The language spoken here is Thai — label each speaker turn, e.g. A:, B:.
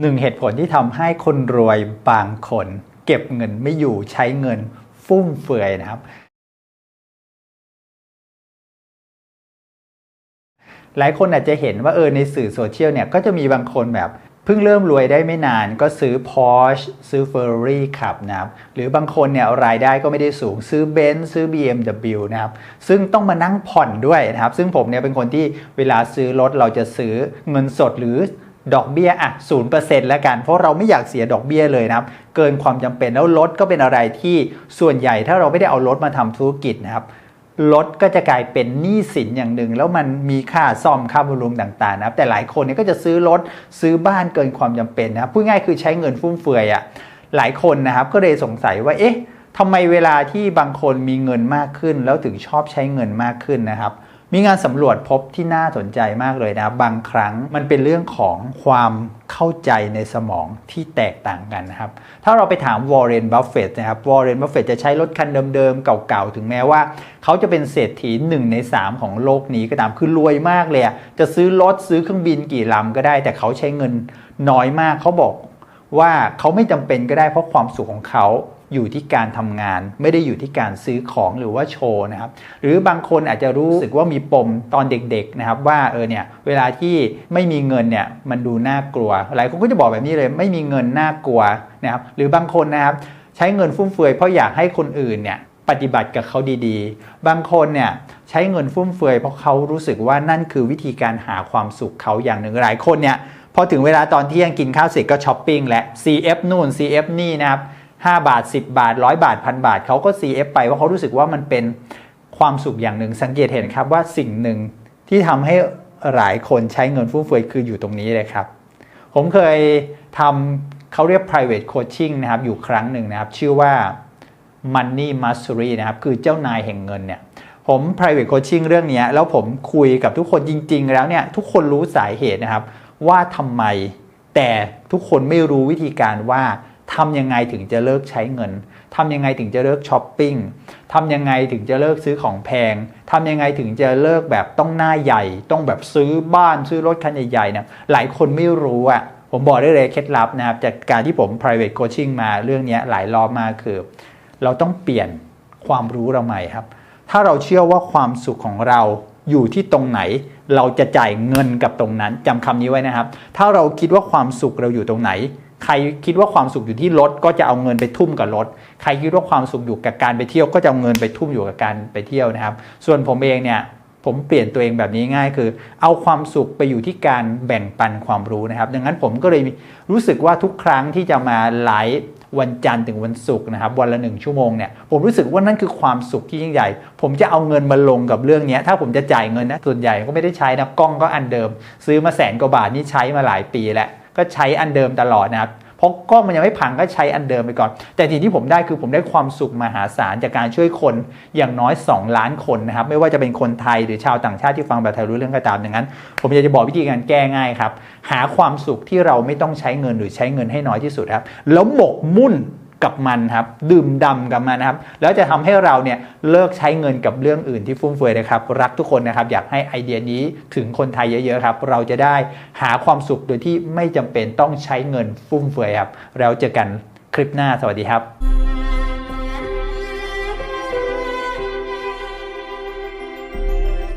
A: หนึ่งเหตุผลที่ทำให้คนรวยบางคน เก็บเงินไม่อยู่ใช้เงินฟุ่มเฟือยนะครับ หลายคนอาจจะเห็นว่าเออในสื่อโซเชียลเนี่ยก็จะมีบางคนแบบเพิ่งเริ่มรวยได้ไม่นานก็ซื้อ Porsche ซื้อ Ferrari ขับนะครับ หรือบางคนเนี่ยรายได้ก็ไม่ได้สูงซื้อ Benz ซื้อ BMW นะครับ ซึ่งต้องมานั่งผ่อนด้วยนะครับ ซึ่งผมเนี่ยเป็นคนที่เวลาซื้อรถเราจะซื้อเงินสดหรือ ดอกเบี้ยอะศูนย์เปอร์เซ็นต์แล้วกัน เพราะเราไม่อยากเสียดอกเบี้ยเลยนะครับ เกินความจำเป็นแล้วรถก็เป็นอะไรที่ส่วนใหญ่ถ้าเราไม่ได้เอารถมาทำธุรกิจนะครับรถก็จะกลายเป็นหนี้สินอย่างหนึ่ง แล้วมันมีค่าซ่อมค่าบำรุงต่างๆนะครับแต่หลายคนเนี่ยก็จะซื้อรถซื้อบ้านเกินความจำเป็นนะครับพูดง่ายคือใช้เงินฟุ่มเฟือยอะ่ะหลายคนนะครับก็เลยสงสัยว่าเอ๊ะทำไมเวลาที่บางคนมีเงินมากขึ้น แล้วถึงชอบใช้เงินมากขึ้นนะครับ มีงานสำรวจพบที่น่าสนใจมากเลยนะ บางครั้งมันเป็นเรื่องของความเข้าใจในสมองที่แตกต่างกันนะครับ ถ้าเราไปถามวอร์เรน บัฟเฟตนะครับ วอร์เรน บัฟเฟตจะใช้รถคันเดิมๆ เก่าๆ ถึงแม้ว่า เขาจะเป็นเศรษฐีหนึ่งใน 3 ของโลกนี้ก็ตาม คือรวยมากเลยจะซื้อรถซื้อเครื่องบินกี่ลำก็ได้ แต่เขาใช้เงินน้อยมาก เขาบอกว่าเขาไม่จำเป็นก็ได้เพราะความสุขของเขาอยู่ที่การทำงาน ไม่ได้อยู่ที่การซื้อของหรือว่าโชว์นะครับหรือบางคนอาจจะรู้สึกว่ามีปมตอนเด็กๆนะครับว่าเออเนี่ยเวลาที่ไม่มีเงินเนี่ยมันดูน่ากลัว หลายคนก็จะบอกแบบนี้เลยไม่มีเงินน่ากลัวนะครับหรือบางคนนะครับใช้เงินฟุ่มเฟือยเพราะอยากให้คนอื่นเนี่ยปฏิบัติกับเขาดีๆ บางคนเนี่ยใช้เงินฟุ่มเฟือยเพราะเขารู้สึกว่านั่นคือวิธีการหาความสุขเขาอย่างหนึ่งหลายคนเนี่ยพอถึงเวลาตอนเที่ยงกินข้าวเสร็จก็ช้อปปิ้งและ CF นู่น CF นี่นะครับ 5 บาท 10 บาท 100 บาทพันบาทเขาก็ CF ไปว่าเขารู้สึกว่ามันเป็นความสุขอย่างหนึ่งสังเกตเห็นครับว่าสิ่งหนึ่งที่ทำให้หลายคนใช้เงินฟุ่มเฟือยคืออยู่ตรงนี้เลยครับ ผมเคยทำเขาเรียก private coaching นะครับ อยู่ครั้งหนึ่งนะครับ ชื่อว่า money mastery นะครับ คือเจ้านายแห่งเงินเนี่ย ผม private coaching เรื่องนี้แล้วผมคุยกับทุกคนจริง ๆ แล้วเนี่ย ทุกคนรู้สาเหตุนะครับ ว่าทำไม แต่ทุกคนไม่รู้วิธีการว่า ทำยังไงถึงจะเลิกใช้เงิน ทำยังไงถึงจะเลิกช้อปปิ้ง ทำยังไงถึงจะเลิกซื้อของแพง ทำยังไงถึงจะเลิกแบบต้องหน้าใหญ่ ต้องแบบซื้อบ้านซื้อรถคันใหญ่ๆเนี่ยหลายคนไม่รู้อะผมบอกได้เลยเคล็ดลับนะครับ จากการที่ผม private coaching มาเรื่องนี้หลายรอบมาคือ เราต้องเปลี่ยนความรู้เราใหม่ครับ ถ้าเราเชื่อว่าความสุขของเราอยู่ที่ตรงไหน เราจะจ่ายเงินกับตรงนั้นจำคำนี้ไว้นะครับ ถ้าเราคิดว่าความสุขเราอยู่ตรงไหน ใครคิดว่าความสุขอยู่ที่รถก็จะเอาเงินไปทุ่มกับรถ ใครคิดว่าความสุขอยู่กับการไปเที่ยวก็จะเอาเงินไปทุ่มอยู่กับการไปเที่ยวนะครับ ส่วนผมเองเนี่ยผมเปลี่ยนตัวเองแบบนี้ง่ายคือ เอาความสุขไปอยู่ที่การแบ่งปันความรู้นะครับ ดังนั้นผมก็เลยรู้สึกว่าทุกครั้งที่จะมาไลฟ์วันจันทร์ถึงวันศุกร์นะครับ วันละหนึ่งชั่วโมงเนี่ยผมรู้สึกว่านั่นคือความสุขที่ยิ่งใหญ่ ผมจะเอาเงินมาลงกับเรื่องนี้ถ้าผมจะจ่ายเงินนะส่วนใหญ่ก็ไม่ได้ใช้นะกล้องก็อันเดิม ซื้อมาแสนกว่าบาทนี่ใช้มาหลายปีแล้ว ก็ใช้อันเดิมตลอดนะครับเพราะกล้องมันยังไม่พังก็ใช้อันเดิมไปก่อน แต่สิ่งที่ผมได้คือผมได้ความสุขมหาศาลจากการช่วยคนอย่างน้อย 2 ล้านคนนะครับไม่ว่าจะเป็นคนไทยหรือชาวต่างชาติที่ฟังแบบไทยรู้เรื่องก็ตามดังนั้น ผมอยากจะบอกวิธีการแก้ง่ายครับหาความสุขที่เราไม่ต้องใช้เงินหรือใช้เงินให้น้อยที่สุดครับแล้วหมกมุ่น กับมันครับดื่มดำกับมันนะครับแล้วจะทำให้เราเนี่ยเลิกใช้เงินกับเรื่องอื่นที่ฟุ่มเฟือยนะครับรักทุกคนนะครับอยากให้ไอเดียนี้ถึงคนไทยเยอะๆครับเราจะได้หาความสุขโดยที่ไม่จำเป็นต้องใช้เงินฟุ่มเฟือยครับแล้วเจอกันคลิปหน้าสวัสดีครับ